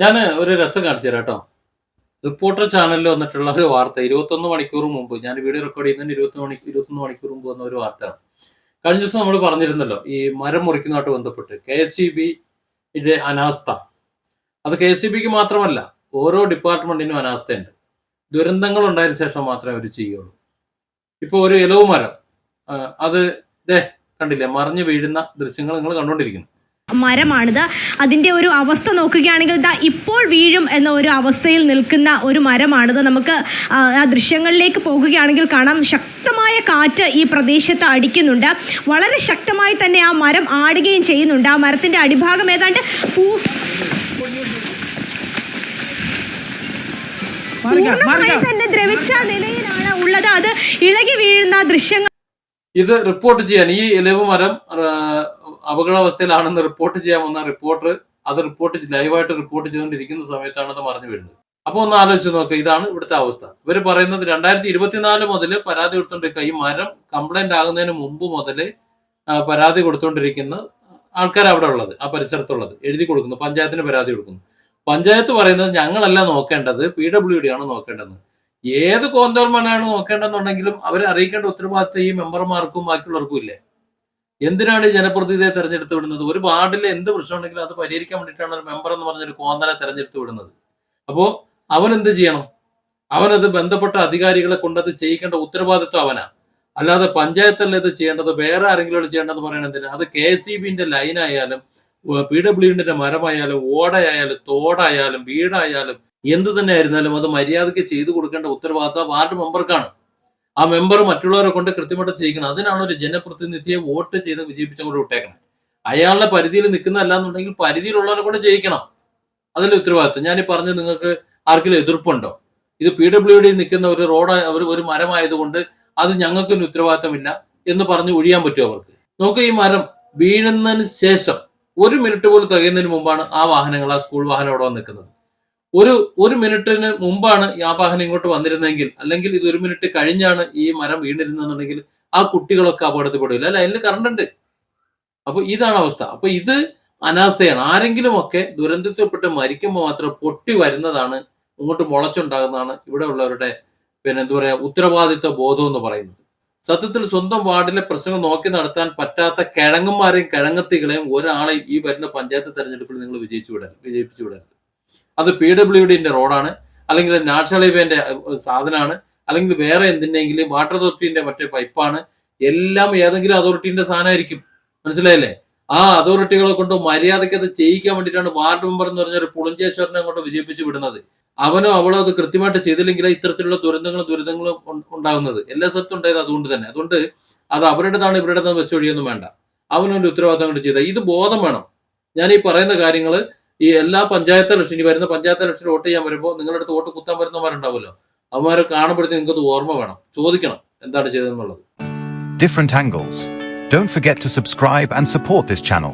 ഞാൻ ഒരു രസം കാണിച്ചു തരാം കേട്ടോ. റിപ്പോർട്ടർ ചാനലിൽ വന്നിട്ടുള്ള ഒരു വാർത്ത ഇരുപത്തൊന്ന് മണിക്കൂർ മുമ്പ് ഞാൻ വീഡിയോ റെക്കോർഡ് ചെയ്യുന്നതിന് ഇരുപത്തി മണി ഇരുപത്തൊന്ന് മണിക്കൂർ മുമ്പ് വന്ന ഒരു വാർത്തയാണ് കഴിഞ്ഞ ദിവസം നമ്മൾ പറഞ്ഞിരുന്നല്ലോ ഈ മരം മുറിക്കുന്നതായിട്ട് ബന്ധപ്പെട്ട് കെ എസ് സി ബിയുടെ അനാസ്ഥ. അത് കെ എസ് ബിക്ക് മാത്രമല്ല ഓരോ ഡിപ്പാർട്ട്മെന്റിനും അനാസ്ഥയുണ്ട്. ദുരന്തങ്ങൾ ഉണ്ടായതിനു ശേഷം മാത്രമേ അവർ ചെയ്യുള്ളൂ. ഇപ്പോൾ ഒരു ഇലവ് മരം അത് ദേ കണ്ടില്ലേ മറിഞ്ഞു വീഴുന്ന ദൃശ്യങ്ങൾ നിങ്ങൾ കണ്ടുകൊണ്ടിരിക്കുന്നു. മരമാണിത്. അതിന്റെ ഒരു അവസ്ഥ നോക്കുകയാണെങ്കിൽ ദാ ഇപ്പോൾ വീഴും എന്ന ഒരു അവസ്ഥയിൽ നിൽക്കുന്ന ഒരു മരമാണിത്. നമുക്ക് ആ, ദൃശ്യങ്ങളിലേക്ക് പോകുകയാണെങ്കിൽ കാണാം ശക്തമായ കാറ്റ് ഈ പ്രദേശത്ത് അടിക്കുന്നുണ്ട്. വളരെ ശക്തമായി തന്നെ ആ മരം ആടുകയും ചെയ്യുന്നുണ്ട്. ആ മരത്തിന്റെ അടിഭാഗം ഏതാണ്ട് പൂ പൂർണമായി തന്നെ ദ്രവിച്ച നിലയിലാണ് ഉള്ളത്. അത് ഇളകി വീഴുന്ന ദൃശ്യങ്ങൾ ഇത് റിപ്പോർട്ട് ചെയ്യാൻ ഈ ഇലവ് മരം അപകടാവസ്ഥയിലാണെന്ന് റിപ്പോർട്ട് ചെയ്യാൻ വന്ന റിപ്പോർട്ടർ അത് റിപ്പോർട്ട് ലൈവായിട്ട് റിപ്പോർട്ട് ചെയ്തുകൊണ്ടിരിക്കുന്ന സമയത്താണ് അത് മറിഞ്ഞു വീഴുന്നത്. അപ്പോൾ ഒന്ന് ആലോചിച്ച് നോക്കുക ഇതാണ് ഇവിടുത്തെ അവസ്ഥ. ഇവർ പറയുന്നത് രണ്ടായിരത്തി ഇരുപത്തിനാല് മുതൽ പരാതി കൊടുത്തോണ്ടിരിക്കുക ഈ മരം കംപ്ലൈന്റ് ആകുന്നതിന് മുമ്പ് മുതൽ പരാതി കൊടുത്തോണ്ടിരിക്കുന്ന ആൾക്കാർ അവിടെ ഉള്ളത് ആ പരിസരത്തുള്ളത്. എഴുതി കൊടുക്കുന്നു പഞ്ചായത്തിന് പരാതി കൊടുക്കുന്നു. പഞ്ചായത്ത് പറയുന്നത് ഞങ്ങളല്ല നോക്കേണ്ടത് പി ഡബ്ല്യു ഡി ആണ് നോക്കേണ്ടത്. ഏത് കോന്തോർമാനാണ് നോക്കേണ്ടെന്നുണ്ടെങ്കിലും അവരെ അറിയിക്കേണ്ട ഉത്തരവാദിത്തം ഈ മെമ്പർമാർക്കും ബാക്കിയുള്ളവർക്കും ഇല്ലേ? എന്തിനാണ് ഈ ജനപ്രതിനിധിയെ തെരഞ്ഞെടുത്ത് വിടുന്നത്? ഒരു വാർഡിൽ എന്ത് പ്രശ്നം ഉണ്ടെങ്കിലും അത് പരിഹരിക്കാൻ വേണ്ടിയിട്ടാണ് ഒരു മെമ്പർ എന്ന് പറഞ്ഞൊരു കോന്തനെ തെരഞ്ഞെടുത്ത് വിടുന്നത്. അപ്പോൾ അവൻ എന്ത് ചെയ്യണം? അവനത് ബന്ധപ്പെട്ട അധികാരികളെ കൊണ്ടത് ചെയ്യിക്കേണ്ട ഉത്തരവാദിത്വം അവനാ. അല്ലാതെ പഞ്ചായത്തല്ല ഇത് ചെയ്യേണ്ടത്? വേറെ ആരെങ്കിലും ചെയ്യേണ്ടത് പറയണതിന് അത് കെ സി ബിന്റെ ലൈനായാലും പി ഡബ്ല്യുഡിന്റെ മരമായാലും ഓടയായാലും തോടായാലും വീടായാലും എന്ത് തന്നെ ആയിരുന്നാലും അത് മര്യാദയ്ക്ക് ചെയ്തു കൊടുക്കേണ്ട ഉത്തരവാദിത്തം വാർഡ് മെമ്പർക്കാണ്. ആ മെമ്പർ മറ്റുള്ളവരെ കൊണ്ട് കൃത്യമായിട്ട് ചെയ്യിക്കണം. അതിനാണ് ഒരു ജനപ്രതിനിധിയെ വോട്ട് ചെയ്ത് വിജയിപ്പിച്ചുകൊണ്ട് വിട്ടേക്കണം. അയാളുടെ പരിധിയിൽ നിൽക്കുന്നതല്ല എന്നുണ്ടെങ്കിൽ പരിധിയിലുള്ളവരെ കൊണ്ട് ചെയ്യിക്കണം. അതിലെ ഉത്തരവാദിത്വം ഞാൻ ഈ പറഞ്ഞത് നിങ്ങൾക്ക് ആർക്കെങ്കിലും എതിർപ്പുണ്ടോ? ഇത് പി ഡബ്ല്യു ഡി നിൽക്കുന്ന ഒരു റോഡ് ഒരു ഒരു മരമായതുകൊണ്ട് അത് ഞങ്ങൾക്കൊരു ഉത്തരവാദിത്തമില്ല എന്ന് പറഞ്ഞ് ഒഴിയാൻ പറ്റുമോ അവർക്ക്? നോക്കുക ഈ മരം വീഴുന്നതിന് ശേഷം ഒരു മിനിറ്റ് പോലും തികയുന്നതിന് മുമ്പാണ് ആ വാഹനങ്ങൾ ആ സ്കൂൾ വാഹനം അവിടെ നിൽക്കുന്നത്. ഒരു ഒരു മിനിറ്റിന് മുമ്പാണ് ഈ ആ വാഹനം ഇങ്ങോട്ട് വന്നിരുന്നെങ്കിൽ അല്ലെങ്കിൽ ഇത് ഒരു മിനിറ്റ് കഴിഞ്ഞാണ് ഈ മരം വീണിരുന്നെന്നുണ്ടെങ്കിൽ ആ കുട്ടികളൊക്കെ അപകടത്തിൽപ്പെടില്ല അല്ല? അതിൽ കറണ്ട് ഉണ്ട് അപ്പൊ ഇതാണ് അവസ്ഥ. അപ്പൊ ഇത് അനാസ്ഥയാണ്. ആരെങ്കിലും ഒക്കെ ദുരന്തത്തിൽപ്പെട്ട് മരിക്കുമ്പോൾ മാത്രം പൊട്ടി വരുന്നതാണ് ഇങ്ങോട്ട് മുളച്ചുണ്ടാകുന്നതാണ് ഇവിടെ ഉള്ളവരുടെ പിന്നെ എന്താ പറയുക ഉത്തരവാദിത്വ ബോധം എന്ന് പറയുന്നത്. സത്യത്തിൽ സ്വന്തം വാർഡിലെ പ്രശ്നങ്ങൾ നോക്കി നടത്താൻ പറ്റാത്ത കിഴങ്ങന്മാരെയും കിഴങ്ങത്തികളെയും ഒരാളെയും ഈ വരുന്ന പഞ്ചായത്ത് തെരഞ്ഞെടുപ്പിൽ നിങ്ങൾ വിജയിച്ചു വിടരുത് വിജയിപ്പിച്ചു വിടരുത് അത് പി ഡബ്ല്യു ഡിന്റെ റോഡാണ് അല്ലെങ്കിൽ നാഷണൽ ഹൈവേന്റെ സാധനമാണ് അല്ലെങ്കിൽ വേറെ എന്തിനെങ്കിലും വാട്ടർ അതോറിറ്റിന്റെ മറ്റേ പൈപ്പാണ് എല്ലാം ഏതെങ്കിലും അതോറിറ്റിന്റെ സാധനമായിരിക്കും. മനസ്സിലായില്ലേ? ആ അതോറിറ്റികളെ കൊണ്ട് മര്യാദയ്ക്ക് അത് ചെയ്യിക്കാൻ വേണ്ടിയിട്ടാണ് വാർഡ് മെമ്പർ എന്ന് പറഞ്ഞ ഒരു പുളിഞ്ചേശ്വരനെ കൊണ്ട് വിജയിപ്പിച്ച് വിടുന്നത്. അവനോ അവളോ അത് കൃത്യമായിട്ട് ചെയ്തില്ലെങ്കിൽ ഇത്തരത്തിലുള്ള ദുരന്തങ്ങളും ദുരിതങ്ങളും ഉണ്ടാകുന്നത്. എല്ലാ സ്ഥലത്തും ഉണ്ടായത് അതുകൊണ്ട് തന്നെ. അതുകൊണ്ട് അത് അവരുടേതാണ് ഇവരുടേതാണ് വെച്ചൊഴിയൊന്നും വേണ്ട. അവനൊരു ഉത്തരവാദിത്തം കൊണ്ട് ചെയ്ത. ഇത് ബോധം വേണം. ഞാൻ ഈ പറയുന്ന കാര്യങ്ങൾ ഈ എല്ലാ പഞ്ചായത്ത് ഇലക്ഷൻ ഇനി വരുന്ന പഞ്ചായത്ത് ഇലക്ഷൻ വോട്ട് ചെയ്യാൻ വരുമ്പോൾ നിങ്ങളുടെ അടുത്ത് വോട്ട് കുത്താൻ വരുന്നവരുണ്ടാവുമല്ലോ അവന്മാരെ കാണുമ്പോഴത്തേക്ക് നിങ്ങൾക്ക് ഓർമ്മ വേണം ചോദിക്കണം എന്താണ് ചെയ്തതെന്നുള്ളത് different angles. Don't forget to subscribe and support this channel.